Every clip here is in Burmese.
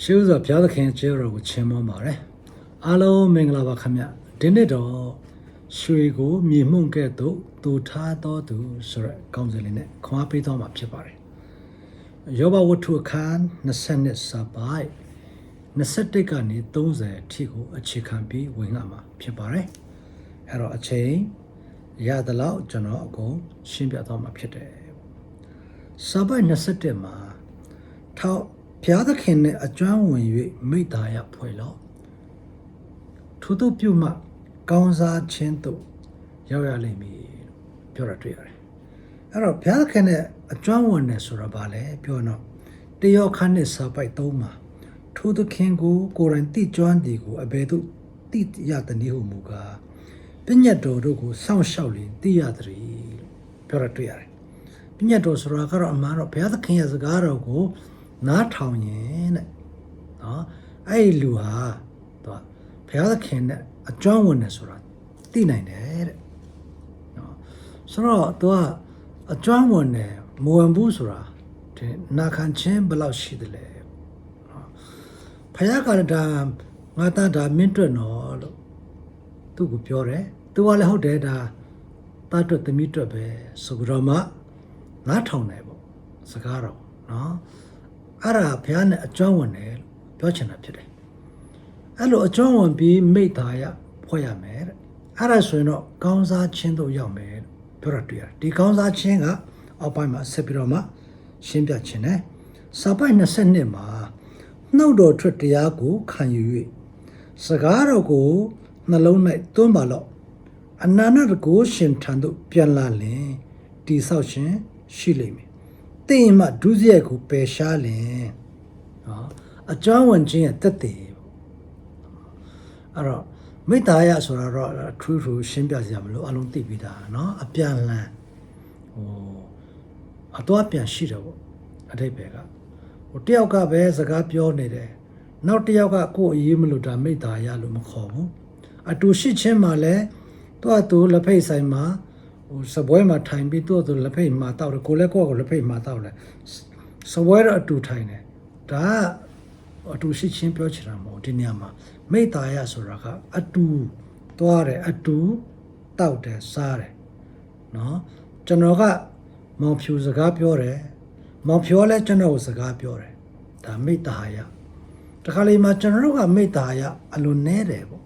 ရှေးဥစွာဘုရားသခင်ကျေးတော်ကိုချီးမွမ်းပါတယ်အားလုံးမင်္ဂလာပါခင်ဗျဒီနေ့တော့ရွှေကိုမြေမှုန့်ကဲ့သို့တူထားတော်သူဆိုရက်ကောင်းစင်လေးနဲ့ခွန်အားပေးတော်မှာဖြစ်ပါတယ်ယောဘဝတ္ထုအခန်း20စာပိုက်21ကနေ30အထိကိုအခြေခံပြီးဝင်ငါမှာဖြစ်ပါတယ်အဲ့တော့အချိန်ရသလောက်ကျွန်တော်အကုန်ရှင်းပြတော့မှာဖြစ်တယ်စာပိုက်21မှာထောက် ဘုရားသခင်နဲ့အကျွမ်းဝင်၍မိတ္တာယဖွဲ့လော့ထို့သောပြုမှကောင်းစားခြင်းသို့ရောက်ရလိမ့်မည်လို့ပြောတာတွေ့ရတယ်အဲ့တော့ဘုရားသခင်နဲ့အကျွမ်းဝင်တယ်ဆိုတာဘာလဲပြောတော့တယောခန်းနဲ့စာပိုက်သုံးမှာထိုသခင်ကိုကိုယ်တိုင်တိကျွမ်းသည်ကိုအဘယ်သို့တိရသည်နည်းဟုမူကားပညတ်တော်တို့ကိုစောင့်ရှောက်လင်တိရသည်လို့ပြောတာတွေ့ရတယ်ပညတ်တော်ဆိုတာကတော့အမှန်တော့ဘုရားသခင်ရဲ့စကားတော်ကို နားထောင်ရင်တဲ့နော်အဲ့ဒီလူဟာသူကဘုရားသခင်နဲ့အကျွမ်းဝင်တယ်ဆိုတာသိနိုင်တယ်တဲ့နော်ဆိုတော့သူကအကျွမ်းဝင်တယ်မဝင်ဘူးဆိုတာဒီနာခံခြင်းဘယ်လောက်ရှိတယ်လဲနော်ဘုရားကလည်းဒါငါသားဒါမင်းတွေ့နော်လို့သူ့ကိုပြောတယ်သူကလည်းဟုတ်တယ်ဒါသားတွေ့သမီးတွေ့ပဲဆိုကြတော့မှနားထောင်တယ်ပေါ့စကားတော့နော် အဲ့ဒါဘုရားနဲ့အကျွမ်းဝင်တယ်လို့ပြောချင်တာဖြစ်တယ်အဲ့လိုအကျွမ်းဝင်ပြီးမိတ္တာယဖွဲ့ရမယ်တဲ့အဲ့ဒါဆိုရင်တော့ကောင်းစားခြင်းတို့ရောက်မယ်လို့ပြောတာတွေ့ရတယ်ဒီကောင်းစားခြင်းကအောက်ပိုင်းမှာဆက်ပြီးတော့မှရှင်းပြခြင်းတယ်စာပိုက်22မှာနှုတ်တော်ထွက်တရားကိုခံယူ၍စကားတော်ကိုနှလုံး၌သွင်းပါလော့အနန္တတကိုရှင်ထံသို့ပြန်လာလင်တိဆောက်ရှင်ရှိလိမ့်မယ်။ သိရင်မှဒုစရိုက်ကိုပယ်ရှားလင်နော်အကြောင်းဝင်ခြင်းရဲ့တက်တည်ပေါ့အဲ့တော့မိတ္တာယဆိုတာတော့ထူးထူးရှင်းပြစရာမလိုအလုံးသိပြီးသားနော်အပြန်လန်ဟိုအတော့ပြန်ရှိတယ်ပေါ့အထိပ္ပယ်ကဟိုတယောက်ကပဲစကားပြောနေတယ်နောက်တစ်ယောက်ကကိုယ်အရေးမလို့ဒါမိတ္တာယလို့မခေါ်ဘူးအတူရှိချင်းမှလည်းသူကသူလက်ဖိတ်ဆိုင်မှာ ဟိုစပွဲမှာထိုင်ပြီးသူကသူလက်ဖိတ်မှာတောက်တယ်ကိုယ်လည်းကိုယ့်ကိုလက်ဖိတ်မှာတောက်တယ်စပွဲတော့အတူထိုင်တယ်ဒါကအတူရှိချင်းပြောချင်တာမဟုတ်ဒီနေရာမှာမိတ္တာယဆိုတာကအတူသွားတယ်အတူတောက်တယ်စားတယ် နော်ကျွန်တော်ကမောင်ဖြူစကားပြောတယ်မောင်ဖြူကလည်းကျွန်တော်ကိုစကားပြောတယ်ဒါမိတ္တာယတခါလေမှာကျွန်တော်တို့ကမိတ္တာယအလိုနဲတယ်ပေါ့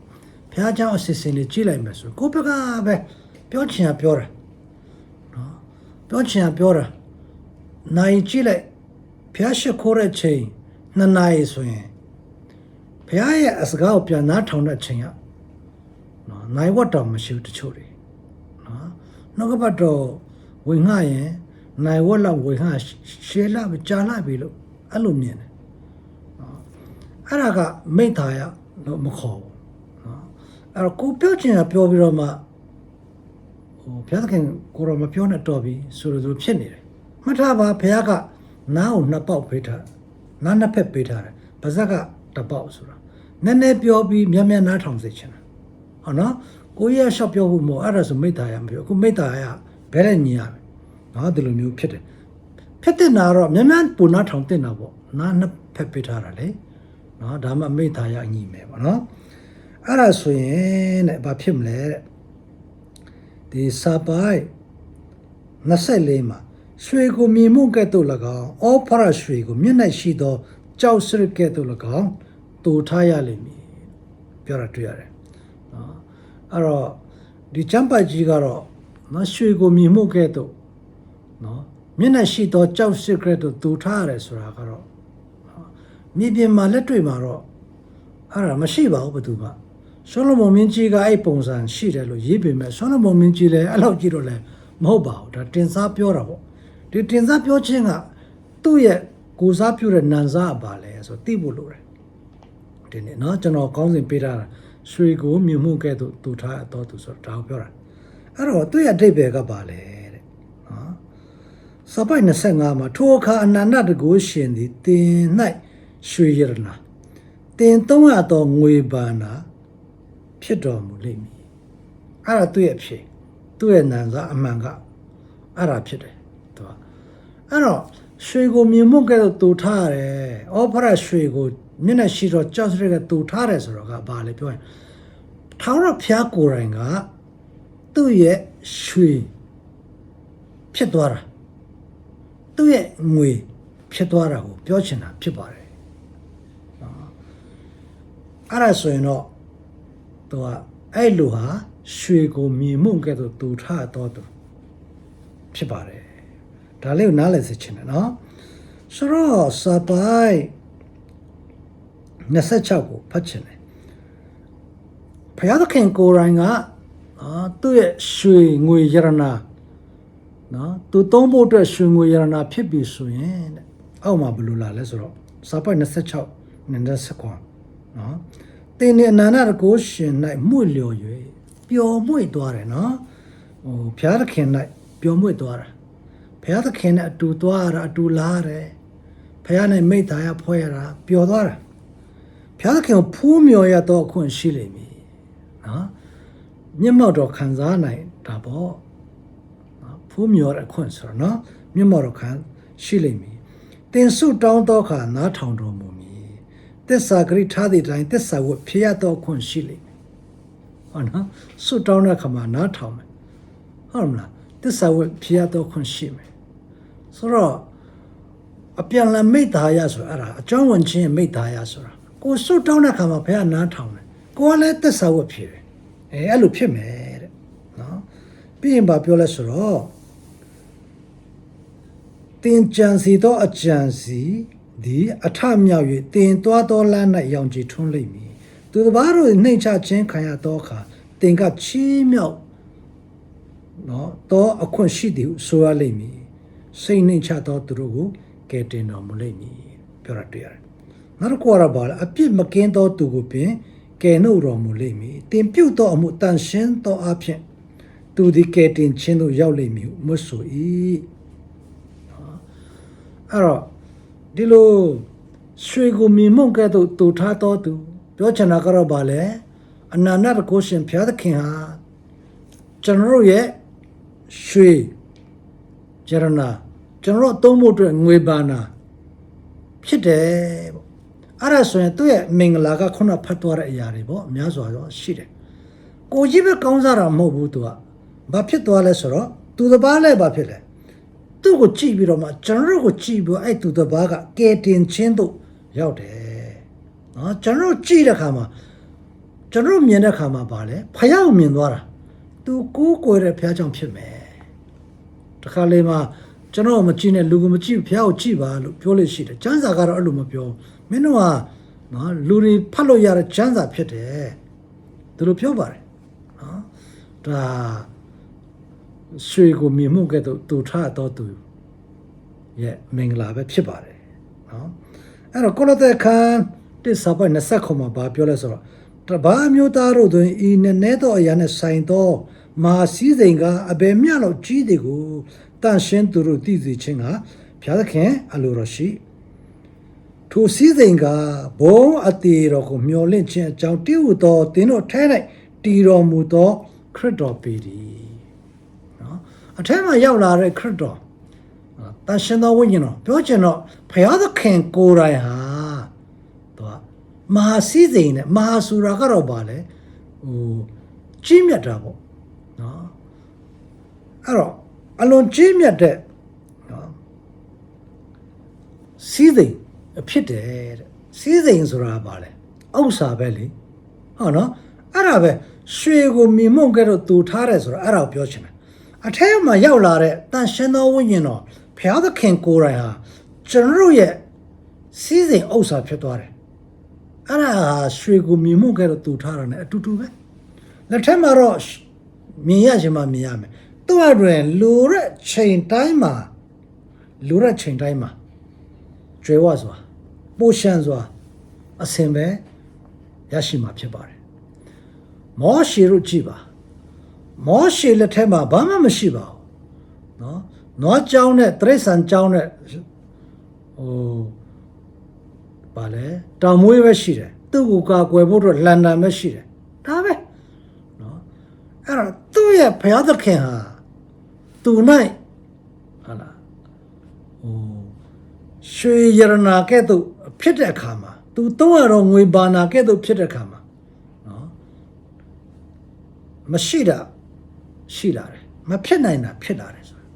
ဘုရားเจ้าအစစ်စင်လေးကြည့်လိုက်မယ်ဆိုကိုယ့်ဘက်ကပဲ ပြောချင်တာပြောတာနော်ပြောချင်တာပြောတာနိုင်ကြည့်လိုက်ဘုရားရှိခိုးတဲ့ချိန်နှစ်နာရီဆိုရင်ဘုရားရဲ့အစကားကိုပြန်နားထောင်တဲ့ချိန်ကနော်နိုင်ဝတ်တော်မရှိဘူးတချို့တွေနော်နောက်ကပတ်တော့ဝင်ငှရင်နိုင်ဝက်လောက်ဝင်ငှရှဲလာကြာလာပြီလို့အဲ့လိုမြင်တယ်နော်အဲ့ဒါကမိတ္တာယလို့မခေါ်ဘူးနော်အဲ့တော့ကိုပြောချင်တာပြောပြီးတော့မှ ဟိုဘုရားသခင်ကိုတော့မပြောနဲ့တော့ပြီဆိုလိုဆိုဖြစ်နေတယ်မှတ်ထားပါဘုရားကနားကိုနှစ်ပေါက်ပေးထားနားနှစ်ဖက်ပေးထားတယ်ပါဇက်ကတစ်ပေါက်ဆိုတာနည်းနည်းပြောပြီးမြတ်မြတ်နားထောင်စေချင်တာဟုတ်နော်ကိုကြီးကရှောက်ပြောဖို့မဟုတ်အဲ့ဒါဆိုမိတ္တာရမပြောအခုမိတ္တာရဘယ်နဲ့ညီရမယ်နော်ဒီလိုမျိုးဖြစ်တယ်ဖြစ်တဲ့နာတော့မြန်မြန်ပူနာထောင်တင်တာပေါ့နာနှစ်ဖက်ပေးထားတာလေနော်ဒါမှမိတ္တာရညီမယ်ပေါ့နော်အဲ့ဒါဆိုရင်တဲ့ဘာဖြစ်မလဲတဲ့ ဒီစာပိုက်24မှာရွှေကိုမြေမှုန့်ကဲ့သို့၎င်းအောဖရရွှေကိုမျက်နှာရှိသောကြောက်စရကဲ့သို့၎င်းတူထားရလိမ့်မည်ပြောတာတွေ့ရတယ်နော်အဲ့တော့ဒီချမ်းပတ်ကြီးကတော့နော်ရွှေကိုမြင်မှုကဲ့သို့နော်မျက်နှာရှိသောကြောက်စစ်ကဲ့သို့တူထားရတယ်ဆိုတာကတော့နော်မြေပြင်မှာလက်တွေ့မှာတော့အဲ့ဒါမရှိပါဘူးဘယ်သူမှ ဆောလမုန်မင်းကြီးကအဲ့ပုံစံရှိတယ်လို့ရေးပေမဲ့ဆောလမုန်မင်းကြီးလည်းအဲ့လောက်ကြည့်တော့လည်းမဟုတ်ပါဘူးဒါတင်စားပြောတာပေါ့ဒီတင်စားပြောခြင်းကသူ့ရဲ့ကိုစားပြုတဲ့နန်စားပါလဲဆိုသိဖို့လိုတယ် ဒီနေ့เนาะကျွန်တော်ကောင်းစဉ်ပေးထားတာရွှေကိုမြင်မှုကဲ့သို့တူထားအတော်သူဆိုတော့ဒါကိုပြောတာအဲ့တော့သူ့ရဲ့အဓိပ္ပာယ်ကပါလေတဲ့နော်စပိုက်25မှာထိုအခါအနန္တတကုရှင်သည်တင်၌ရွှေရတနာတင်300တော်ငွေပါနာ ဖြစ်တော်မူလိမ့်မည်အဲ့ဒါသူ့ရဲ့အဖြစ်သူ့ရဲ့နံစားအမှန်ကအဲ့ဒါဖြစ်တယ်သူကအဲ့တော့ရွှေကိုမြင်မှုကဲ့သို့တူထားရတယ်ဩဖရရွှေကိုမျက်နှာရှိတော့ကြောက်စရက်ကတူထားတယ်ဆိုတော့ကဘာလဲပြောရင်ထောင်ရဖျားကိုယ်တိုင်ကသူ့ရဲ့ရွှေဖြစ်သွားတာသူ့ရဲ့ငွေဖြစ်သွားတာကိုပြောချင်တာဖြစ်ပါတယ်နော်အဲ့ဒါဆိုရင်တော့ သူကအဲ့လိုဟာရွှေကိုမြင်မှုကဲ့သို့တူထားတော့သူဖြစ်ပါတယ်ဒါလေးကိုနားလည်စေချင်တယ်နော်ဆိုတော့စပိုင်26ကိုဖတ်ချင်တယ်ဘုရားသခင်ကိုယ်တိုင်ကအာသူ့ရဲ့ရွှေငွေယရနာနော်သူသုံးဖို့အတွက်ရွှေငွေယရနာဖြစ်ပြီဆိုရင်တဲ့အောက်မှာဘယ်လိုလာလဲဆိုတော့စာပိုက်26နဲ့29နော် တင်းနေအနန္တတကိုရှင်၌မှု့လျော်၍ပျော်မွေ့သွားတယ်နော်ဟိုဘုရားသခင်၌ပျော်မွေ့သွားတာဘုရားသခင်နဲ့အတူသွားရတာအတူလာရတယ်ဘုရားနဲ့မိသားရဖွဲ့ရတာပျော်သွားတာဘုရားသခင်ကိုဖူးမြော်ရတော့အခွင့်ရှိလိမ့်မည်နော်မျက်မှောက်တော်ခံစားနိုင်တာပေါ့နော်ဖူးမြော်တဲ့အခွင့်ဆိုတော့နော်မျက်မှောက်တော်ခံရှိလိမ့်မည်တင်ဆုတောင်းတော့ခါနားထောင်တော်မူ မည်သစ္စာဂရိထားသည့်အတိုင်းသစ္စာဝတ်ဖြစ်ရတော့အခွင့်ရှိလိမ့်မည်ဟုတ်နော်ဆုတောင်းတဲ့ခါမှာနားထောင်မယ်ဟုတ်မလားသစ္စာဝတ်ဖြစ်ရတော့အခွင့်ရှိမယ်ဆိုတော့အပြန်လည်မိသားရဆိုအဲ့ဒါအကြောင်းဝင်ချင်းမိသားရဆိုတာကိုဆုတောင်းတဲ့ခါမှာဘုရားနားထောင်တယ်ကိုကလည်းသစ္စာဝတ်ဖြစ်တယ်အဲအဲ့လိုဖြစ်မယ်တဲ့နော်ပြီးရင်ဗာပြောလဲဆိုတော့တင်ကြံစီသောအကြံစီ သည်အထမြောက်၍တင်သွားသောလမ်း၌ရောင်ကြည်ထွန်းလိမ့်မည်သူတစ်ပါးတို့နှိမ့်ချခြင်းခံရသောအခါတင်ကချီးမြှောက်နော်တော့အခွင့်ရှိသည်ဟုဆိုရလိမ့်မည်စိတ်နှိမ့်ချသောသူတို့ကိုကယ်တင်တော်မူလိမ့်မည်ပြောရတွေ့ရတယ်နောက်တစ်ခုကတော့ဘာလဲအပြစ်မကင်းသောသူကိုပင်ကယ်နှုတ်တော်မူလိမ့်မည်တင်ပြုတ်သောအမှုတန်ရှင်းသောအဖြစ်သူသည်ကယ်တင်ခြင်းသို့ရောက်လိမ့်မည်ဟုမွတ်ဆို၏အဲ့တော့ ဒီလိုရွှေကိုမြင်မှုကဲ့သို့တူထားတော်သူပြောချင်တာကတော့ဘာလဲအနန္တတကုရှင်ဘုရားသခင်ဟာကျွန်တော်တို့ရဲ့ရွှေကျရနာကျွန်တော်တို့အသုံးဖို့အတွက်ငွေပါနာဖြစ်တယ်ပေါ့အဲ့ဒါဆိုရင်သူ့ရဲ့မင်္ဂလာကခုနဖတ်သွားတဲ့အရာတွေပေါ့အများစွာတော့ရှိတယ်ကိုကြီးပဲကောင်းစားတာမဟုတ်ဘူးသူကဘာဖြစ်သွားလဲဆိုတော့သူတစ်ပါးလည်းဘာဖြစ်လဲ သူ့ကိုကြည့်ပြီးတော့မှကျွန်တော်တို့ကိုကြည့်ပြီးအဲ့သူတစ်ပါးကကဲတင်ချင်းတို့ရောက်တယ်နော်ကျွန်တော်တို့ကြည့်တဲ့ခါမှာကျွန်တော်တို့မြင်တဲ့ခါမှာဗာလဲဖယားကိုမြင်သွားတာသူကိုးကွယ်တဲ့ဖယားကြောင့်ဖြစ်မယ်တခါလေမှာကျွန်တော်မကြည့်နဲ့လူကမကြည့်ဖယားကိုကြည့်ပါလို့ပြောလို့ရှိတယ်ကျမ်းစာကတော့အဲ့လိုမပြောမင်းတို့ကနော်လူတွေဖတ်လို့ရတဲ့ကျမ်းစာဖြစ်တယ်သူတို့ပြောပါတယ်နော်ဒါ ရွှေကိုမြင်မှုကဲ့သို့တူထတော့သူရဲ့မင်္ဂလာပဲဖြစ်ပါတယ်နော်အဲ့တော့ကိုလတဲ့ခန်းတစ်စာပိုက်20ခုမှာဘာပြောလဲဆိုတော့တဘာမျိုးသားတို့တွင်ဤနည်းနည်းသောအရာနဲ့ဆိုင်သောမာစည်းစိမ်ကအဘယ်မျှလောက်ကြီးသည်ကိုတန့်ရှင်းသူတို့သိစေခြင်းကဘုရားသခင်အလိုတော်ရှိထိုစည်းစိမ်ကဘုံအတေတော်ကိုမျော်လင့်ခြင်းအကြောင်းတည်ဟူသောသင်တို့ထဲ၌တည်တော်မူသောခရစ်တော်ပေသည်နော် အထက်မှာရောက်လာတဲ့ခရစ်တော်တန်ရှင်သောဝိညာဉ်တော်ပြောချင်တော့ဘုရားသခင်ကိုယ်တိုင်ဟာသူကမဟာစည်းစိမ်နဲ့မဟာဆူရာကတော့ဗာလဲဟိုကြီးမြတ်တာပေါ့နော်အဲ့တော့အလွန်ကြီးမြတ်တဲ့နော်စည်းစိမ်ဖြစ်တယ်တဲ့စည်းစိမ်ဆိုတာဗာလဲဥစ္စာပဲလေဟုတ်နော်အဲ့ဒါပဲရွှေကိုမြင်မုံကဲတော့တူထားတယ်ဆိုတာအဲ့ဒါကိုပြောချင်တယ် အထက်မှာရောက်လာတဲ့တန်ရှင်သောဝိညာဉ်တော်ဘုရားသခင်ကိုယ်တိုင်ဟာကျွန်တော်တို့ရဲ့စီးစိမ်ဥစ္စာဖြစ်သွားတယ်အဲ့ဒါဟာရွှေကိုမြင်မှုကဲတော့တူထားတာ ਨੇ အတူတူပဲလက်ထက်မှာတော့မြင်ရချင်မှမြင်ရမယ်သူ့အတွင်လူရက်ချိန်တိုင်းမှာလူရက်ချိန်တိုင်းမှာကျွဲဝစွာပိုရှန်စွာအစင်ပဲရရှိမှာဖြစ်ပါတယ်မောရှေတို့ကြည့်ပါ မောရှေလက်ထက်မှာဘာမှမရှိပါဘူးနော်နွားကြောင်းနဲ့တရိษံကြောင်းနဲ့ဟိုပါလေတောင်မွေးပဲရှိတယ်သူ့ကိုကာကွယ်ဖို့အတွက်လန်ဒန်ပဲရှိတယ်ဒါပဲနော်အဲ့တော့သူ့ရဲ့ဘုရားသခင်ဟာသူ၌ဟာလားဟိုရွှေရတနာကဲ့သို့ဖြစ်တဲ့အခါမှာသူတော့ရတော့ငွေဘာနာကဲ့သို့ဖြစ်တဲ့ခါမှာနော်မရှိတာ ရှိလာတယ်မဖြစ်နိုင်တာဖြစ်လာတယ်ဆိုတာ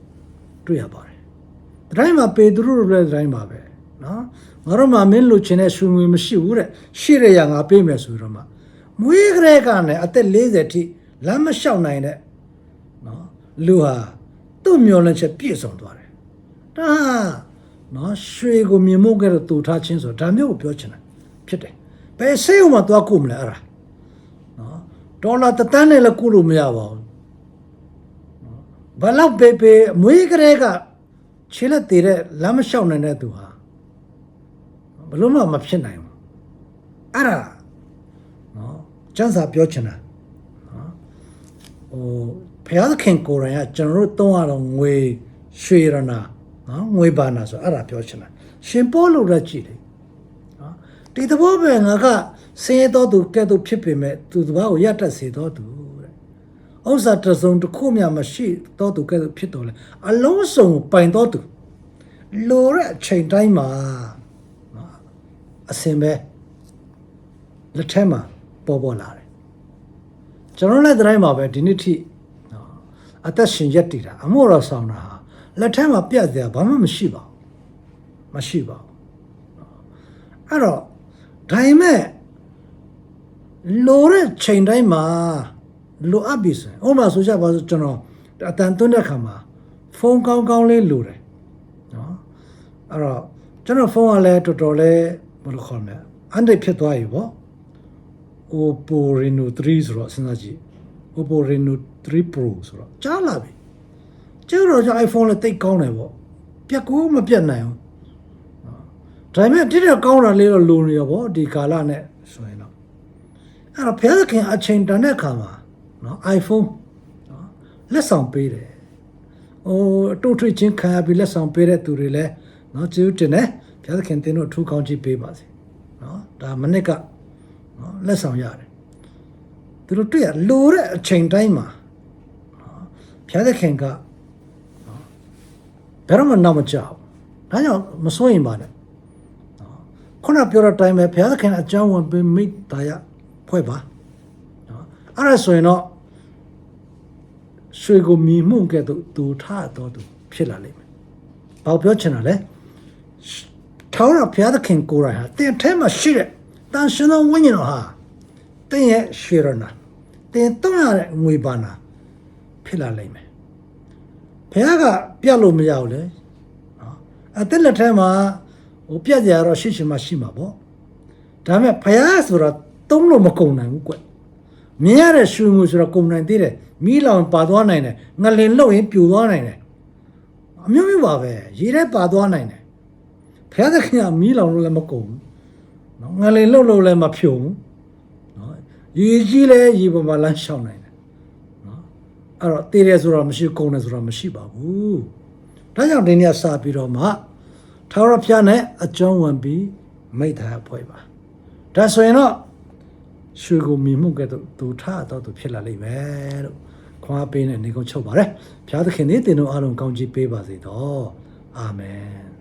တွေ့ရပါတယ်ဒီတိုင်းမှာပေတရုတို့လည်းဒီတိုင်းပါပဲနော်ငါတို့မှမင်းလိုချင်တဲ့ရွှေငွေမရှိဘူးတဲ့ရှိရရငါပေးမယ်ဆိုတော့မှမွေးကလေးကနဲ့အသက်40ထိလမ်းမလျှောက်နိုင်တဲ့နော်လူဟာသူ့မျောလင့်ချက်ပြည့်စုံသွားတယ်ဒါနော်ရွှေကိုမြင်မို့ကြတော့တူထားခြင်းဆိုဒါမျိုးကိုပြောချင်တာဖြစ်တယ်ဘယ်ဆေးဥမှာသွားကုမလဲအဲ့ဒါနော်ဒေါ်လာတစ်သန်းနဲ့လည်းကုလို့မရပါဘူး ဘလောက်ပေပေမွေးကလေးကခြေလက်တည်တဲ့လမ်းမလျှောက်နိုင်တဲ့သူဟာဘလို့မှမဖြစ်နိုင်ဘူးအဲ့ဒါနော်ကျန်းစာပြောချင်တာနော်ဟိုဘုရားသခင်ကိုယ်တိုင်ကကျွန်တော်တို့သုံးရတော့ငွေရွှေရနာနော်ငွေဘာနာဆိုအဲ့ဒါပြောချင်တာရှင်ပေါ်လို့ရကြည့်လေနော်ဒီသဘောပဲငါကဆင်းရဲတော်သူကဲ့သို့ဖြစ်ပေမဲ့သူတစ်ပါးကိုရတတ်စေတော်သူတဲ့ ဥစ္စာတစ်စုံတစ်ခုမှမရှိတော်သူကဲ့သို့ဖြစ်တော်လဲအလုံးစုံပိုင်တော်သူလိုတဲ့အချိန်တိုင်းမှာနော်အစင်ပဲလက်ထဲမှာပေါ်ပေါ်လာတယ်ကျွန်တော်လည်းဒီတိုင်းမှာပဲဒီနေ့ထိနော်အသက်ရှင်ရက်တည်တာအမို့တော်ဆောင်တာဟာလက်ထဲမှာပြတ်စရာဘာမှမရှိပါဘူးမရှိပါဘူးအဲ့တော့ဒါပေမဲ့လိုတဲ့ချိန်တိုင်းမှာ လိုအပ်ပြီဆိုရင်ဥပမာဆိုကြပါစို့ကျွန်တော်အတန်သွင်းတဲ့ခါမှာဖုန်းကောင်းကောင်းလေးလိုတယ်နော်အဲ့တော့ကျွန်တော်ဖုန်းကလည်းတော်တော်လေးဘယ်လိုခေါ်မလဲအန်ဒိတ်ဖြစ်သွားပြီပေါ့ Oppo Reno 3ဆိုတော့စဉ်းစားကြည့် Oppo Reno 3 Pro ဆိုတော့ကြားလာပြီကျတော့ကျ iPhone လည်းတိတ်ကောင်းတယ်ပေါ့ပြက်ကိုမပြက်နိုင်ဘူးဒါပေမဲ့တိတဲ့ကောင်းတာလေးတော့လိုနေရပေါ့ဒီကာလနဲ့ဆိုရင်တော့အဲ့တော့ဖျက်သခင်အချိန်တန်တဲ့ခါမှာ နော် iPhone နော်လက်ဆောင်ပေးတယ်ဟိုအတူထွေချင်းခံရပြီးလက်ဆောင်ပေးတဲ့သူတွေလည်းနော်ကျေးဇူးတင်တယ်ဖျက်သခင်တင်းတို့အထူးကောင်းချီးပေးပါစေနော်ဒါမနစ်ကနော်လက်ဆောင်ရတယ်သူတို့တွေ့ရလိုတဲ့အချိန်တိုင်းမှာနော်ဖျက်သခင်ကဘယ်တော့မှနောက်မကြောက်ဒါကြောင့်မစိုးရင်ပါနဲ့နော်ခုနပြောတဲ့အတိုင်းပဲဘုရားသခင်အကြောင်းဝင်ပေးမိတာရဖွဲ့ပါနော်အဲ့ဒါဆိုရင်တော့ ရွှေကိုမြည်မှုကဲ့သို့သူထတော်သူဖြစ်လာလိမ့်မယ်။ဘာပြောချင်တာလဲ။ထောင်းရဘုရားသခင်ကိုယ်တိုင်ဟာတင်ထဲမှာရှိတဲ့တန်ရှင်သောဝိညာဉ်တော်ဟာတင်ရဲ့ရွှေရနာတင်တုံးရတဲ့ငွေပါနာဖြစ်လာလိမ့်မယ်။ဘုရားကပြတ်လို့မရဘူးလေနော်အသက်လက်ထဲမှာဟိုပြတ်ကြရတော့ရှိရှိမှရှိမှာပေါ့ဒါပေမဲ့ဘုရားဆိုတော့သုံးလို့မကုန်နိုင်ဘူးကွ မြင်ရတဲ့ရွှေငွေဆိုတော့ကုန်နိုင်သေးတယ်မီးလောင်ပါသွားနိုင်တယ်ငလင်လှုပ်ရင်ပြိုသွားနိုင်တယ်အမျိုးမျိုးပါပဲရေထဲပါသွားနိုင်တယ်ဘုရားသခင်ကမီးလောင်လို့လည်းမကုန်ဘူးနော်ငလင်လှုပ်လို့လည်းမဖြုံဘူးနော်ရေကြီးလည်းရေပေါ်မှာလမ်းလျှောက်နိုင်တယ်နော်အဲ့တော့တည်တယ်ဆိုတော့မရှိကုန်တယ်ဆိုတော့မရှိပါဘူးဒါကြောင့်ဒီနေ့စပြီးတော့မှထာဝရဘုရားနဲ့အကြောင်းဝင်ပြီးမိသားအဖွဲ့ပါဒါဆိုရင်တော့ ရွှေကိုမြင်မှုကဲ့သို့သူထတော့သူဖြစ်လာလိမ့်မယ်လို့ခွာပေးနဲ့နေကုန်ချုပ်ပါတယ်ဘုရားသခင်ဒီတင်တို့အားလုံးကောင်းချီးပေးပါစေတော့အာမင်